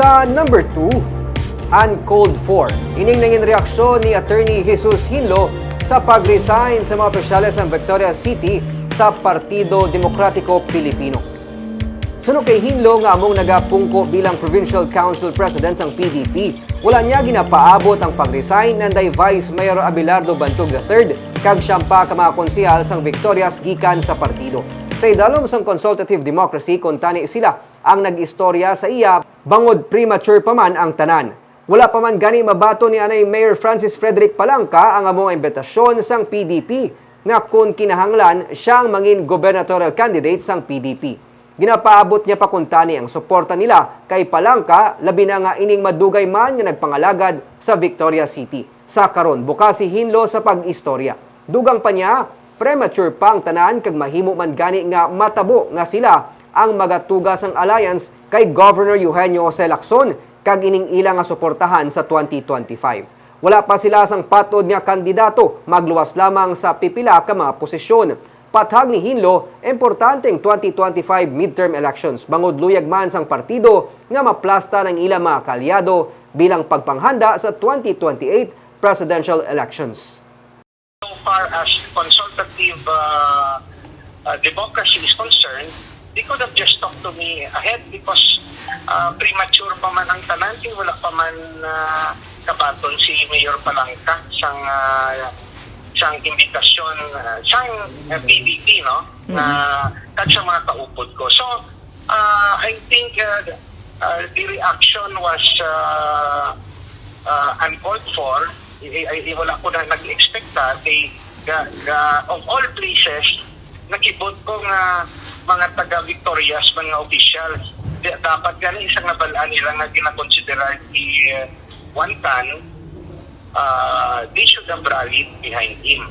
Sa number 2, uncalled for. Ining nangin reaksyon ni Attorney Jesus Hinlo sa pag-resign sa mga opisyales ng Victoria City sa Partido Demokratiko Pilipino. Suno kay Hinlo nga among nagapungko bilang Provincial Council President sang PDP. Wala niya ginapaabot ang pag-resign ng Vice Mayor Abelardo Bantog III kag siyang pa ka mga konsehal sang Victorias gikan sa partido. Sa idalom sang consultative democracy kung tani sila ang nag-istorya sa iya bangod premature pa man ang tanan. Wala pa man gani mabato ni anay Mayor Francis Frederick Palangka ang among imbitasyon sang PDP nga kung kinahanglan siyang mangin gubernatorial candidate sang PDP. Ginapaabot niya pa kuntani ang suporta nila kay Palangka labi na nga ining madugay man nga nagpangalagad sa Victoria City. Sa karon bukas si Hinlo sa pag-istorya. Dugang pa niya, premature pang tanan kag mahimo man gani nga matabo nga sila ang magatugas ang alliance kay Governor Eugenio Jose Lacson kag ining ilang nga suportahan sa 2025. Wala pa sila sang patod nga kandidato, magluwas lamang sa pipila ka mga posisyon. Pathag ni Hinlo, importanteng 2025 midterm elections. Bangod luyag man sang partido nga maplasta ng ilang mga kalyado bilang pagpanghanda sa 2028 presidential elections. so far as consultative uh, uh, democracy is concerned, they could have just talked to me ahead because uh, premature pa man ang tanan, kay wala pa man uh, kabaton si Mayor Palangka sang uh, sang imbitasyon uh, sang uh, PDP no? Na kag sa mga kaupod ko. So uh, I think uh, uh, the reaction was uh, uh, uncalled for, I, I, I- wala ko na nag-expecta kay ga, ga, of all places, nakibot ko nga mga Victorias, mga. Di- Dapat gani isang nabalaan nila nga ginakonsidera ni uh, Wantan, uh, they should have rallied behind him.